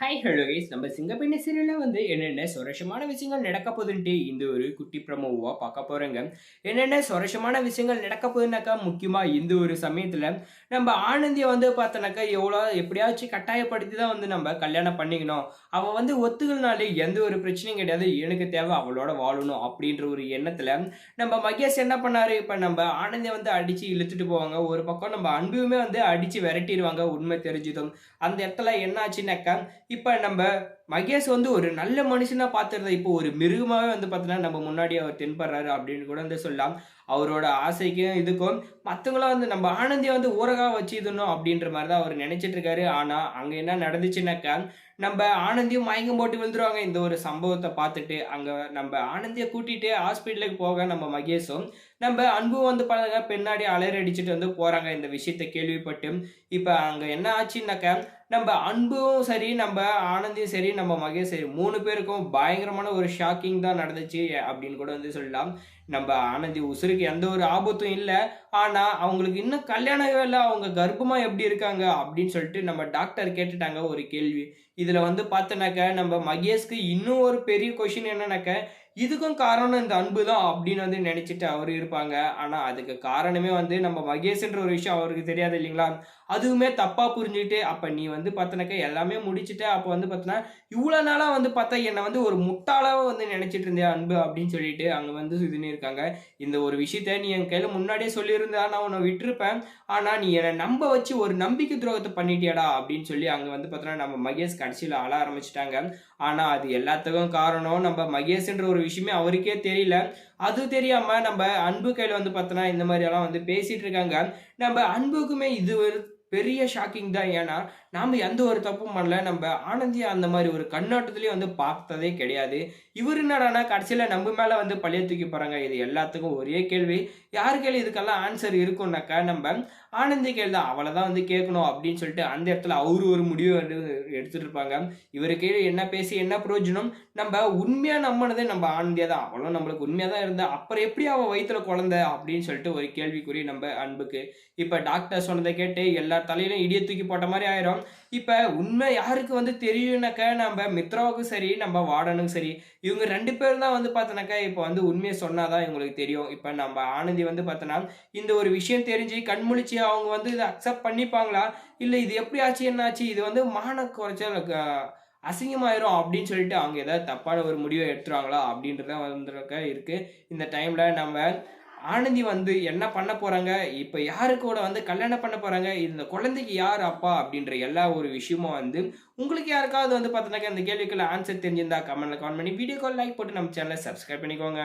Hi hello guys நம்ம சிங்கப்பெண்ணை சீரியலில் வந்து என்னென்ன சுரட்சமான விஷயங்கள் நடக்க போகுதுன்ட்டு இந்த ஒரு குட்டி ப்ரமோவாக பார்க்க போகிறோங்க என்னென்ன சுரட்சமான விஷயங்கள் நடக்க போகுதுனாக்கா முக்கியமாக இந்த ஒரு சமயத்தில் நம்ம ஆனந்தியை வந்து பார்த்தோன்னாக்கா எவ்வளோ எப்படியாச்சும் கட்டாயப்படுத்தி தான் வந்து நம்ம கல்யாணம் பண்ணிக்கணும். அவள் வந்து ஒத்துக்கலனாலே எந்த ஒரு பிரச்சனையும் கிடையாது. எனக்கு தேவை அவளோட வாழணும் அப்படின்ற ஒரு எண்ணத்தில் நம்ம மகேஷ் என்ன பண்ணார்? இப்போ நம்ம ஆனந்தியை வந்து அடித்து இழுத்துட்டு போவாங்க. ஒரு பக்கம் நம்ம அன்புமே வந்து அடித்து விரட்டிடுவாங்க. உண்மை தெரிஞ்சதும். அந்த இடத்துல என்ன ஆச்சுனாக்கா இப்போ நம்ம மகேஷ் வந்து ஒரு நல்ல மனுஷனாக பார்த்துருந்தா இப்போ ஒரு மிருகமாகவே வந்து பார்த்தோன்னா நம்ம முன்னாடி அவர் தென்படுறாரு அப்படின்னு கூட வந்து சொல்லலாம். அவரோட ஆசைக்கும் இதுக்கும் மற்றவங்களாம் வந்து நம்ம ஆனந்தியை வந்து ஊரகா வச்சுக்கணும் அப்படின்ற மாதிரி தான் அவர் நினைச்சிட்டு இருக்காரு. ஆனால் அங்கே என்ன நடந்துச்சுனாக்கா நம்ம ஆனந்தியும் மயங்கம் போட்டு விழுந்துருவாங்க. இந்த ஒரு சம்பவத்தை பார்த்துட்டு அங்கே நம்ம ஆனந்தியை கூட்டிகிட்டு ஹாஸ்பிட்டலுக்கு போக நம்ம மகேஷும் நம்ம அன்பு வந்து பாருங்க பின்னாடி அலறி அடிச்சுட்டு வந்து போகிறாங்க இந்த விஷயத்தை கேள்விப்பட்டு இப்போ அங்கே என்ன ஆச்சுன்னாக்கா நம்ம அன்பும் சரி நம்ம ஆனந்தியும் சரி நம்ம மகேஷ் சரி மூணு பேருக்கும் பயங்கரமான ஒரு ஷாக்கிங் தான் நடந்துச்சு அப்படின்னு கூட வந்து சொல்லலாம். நம்ம ஆனந்தி உசுருக்கு எந்த ஒரு ஆபத்தும் இல்லை. ஆனால் அவங்களுக்கு இன்னும் கல்யாணம் இல்லை. அவங்க கர்ப்பமாக எப்படி இருக்காங்க அப்படின்னு சொல்லிட்டு நம்ம டாக்டர் கேட்டுட்டாங்க ஒரு கேள்வி. இதில் வந்து பார்த்தோன்னாக்க நம்ம மகேஷ்க்கு இன்னும் ஒரு பெரிய கொஷின் என்னன்னாக்க இதுக்கும் காரணம் இந்த அன்பு தான் அப்படின்னு வந்து நினச்சிட்டு அவர் இருப்பாங்க. ஆனால் அதுக்கு காரணமே வந்து நம்ம மகேஷ்ன்ற ஒரு விஷயம் அவருக்கு தெரியாது இல்லைங்களா? அதுவுமே தப்பாக புரிஞ்சுக்கிட்டு அப்போ நீ வந்து பார்த்தனாக்கா எல்லாமே முடிச்சுட்டு அப்போ வந்து பார்த்தோன்னா இவ்வளோ நாளாக வந்து பார்த்தா என்னை வந்து ஒரு முட்டாளாக வந்து நினச்சிட்டு இருந்தேன் அன்பு அப்படின்னு சொல்லிட்டு அங்கே வந்து இதுன்னு இருக்காங்க. இந்த ஒரு விஷயத்த நீ என் கையில் முன்னாடியே சொல்லியிருந்தா நான் உன்னை விட்டுருப்பேன். ஆனால் நீ என்னை நம்ப வச்சு ஒரு நம்பிக்கை துரோகத்தை பண்ணிட்டியாடா அப்படின்னு சொல்லி அங்கே வந்து பார்த்தோன்னா நம்ம மகேஷ் கடைசியில் ஆள ஆரம்பிச்சிட்டாங்க. ஆனால் அது எல்லாத்துக்கும் காரணம் நம்ம மகேஷ்ன்ற ஒரு விஷயமே அவருக்கே தெரியல. அது தெரியாம நம்ம அன்பு கையில் வந்து பார்த்தோன்னா இந்த மாதிரி எல்லாம் வந்து பேசிட்டு இருக்காங்க. நம்ம அன்புக்குமே இது ஒரு பெரிய ஷாக்கிங் தான். ஏன்னா நாம் எந்த ஒரு தப்பும் பண்ணல. நம்ம ஆனந்தியா அந்த மாதிரி ஒரு கண்ணோட்டத்துலேயும் வந்து பார்த்ததே கிடையாது. இவர் என்னடானா கடைசியில் நம்ம மேலே வந்து பழைய தூக்கி போகிறாங்க இது எல்லாத்துக்கும் ஒரே கேள்வி. யார் கேள்வி? இதுக்கெல்லாம் ஆன்சர் இருக்கும்னாக்கா நம்ம ஆனந்தி கேள்வி தான். அவளை தான் வந்து கேட்கணும் அப்படின்னு சொல்லிட்டு அந்த இடத்துல அவரு ஒரு முடிவு எடுத்துகிட்டு இருப்பாங்க. இவருக்கு என்ன பேசி என்ன பிரயோஜனம்? நம்ம உண்மையாக நம்பினதே நம்ம ஆனந்தியா தான். அவளும் நம்மளுக்கு உண்மையாக தான் இருந்தா. அப்புறம் எப்படி அவள் வயிற்றுல குழந்தை? அப்படின்னு சொல்லிட்டு ஒரு கேள்விக்குறி நம்ம அன்புக்கு. இப்போ டாக்டர் சொன்னதை கேட்டு எல்லா தலையிலும் இடிய தூக்கி போட்ட மாதிரி ஆயிரும். இப்போ உண்மை யாருக்கு வந்து தெரியும்னாக்கா நம்ம மித்ராவுக்கும் சரி நம்ம வார்டனுக்கும் சரி இவங்க ரெண்டு பேரும் தான் வந்து பார்த்தோன்னாக்கா இப்போ வந்து உண்மையை சொன்னாதான் இவங்களுக்கு தெரியும். இப்போ நம்ம ஆனந்தி வந்து பார்த்தோன்னா இந்த ஒரு விஷயம் தெரிஞ்சு கண்முழிச்சு அவங்க வந்து இதை அக்செப்ட் பண்ணிப்பாங்களா? இல்லை இது எப்படி ஆச்சு என்ன ஆச்சு? இது வந்து மான குறைச்சல் அசிங்கமாயிரும் அப்படின்னு சொல்லிட்டு அவங்க ஏதாவது தப்பான ஒரு முடிவை எடுத்துருவாங்களா அப்படின்றத வந்துருக்க இருக்குது இந்த டைமில் நம்ம ஆனந்தி வந்து என்ன பண்ண போறாங்க? இப்போ யாரு கூட வந்து கல்யாணம் பண்ண போறாங்க? இந்த குழந்தைக்கு யார் அப்பா? அப்படின்ற எல்லா ஒரு விஷயமும் வந்து உங்களுக்கு யாருக்காவது வந்து பார்த்தோன்னாக்கா இந்த கேள்விக்குள்ள ஆன்சர் தெரிஞ்சிருந்தா கமெண்ட்ல கமெண்ட் பண்ணி வீடியோ கால் லைக் போட்டு நம்ம சேனலை சப்ஸ்கிரைப் பண்ணிக்கோங்க.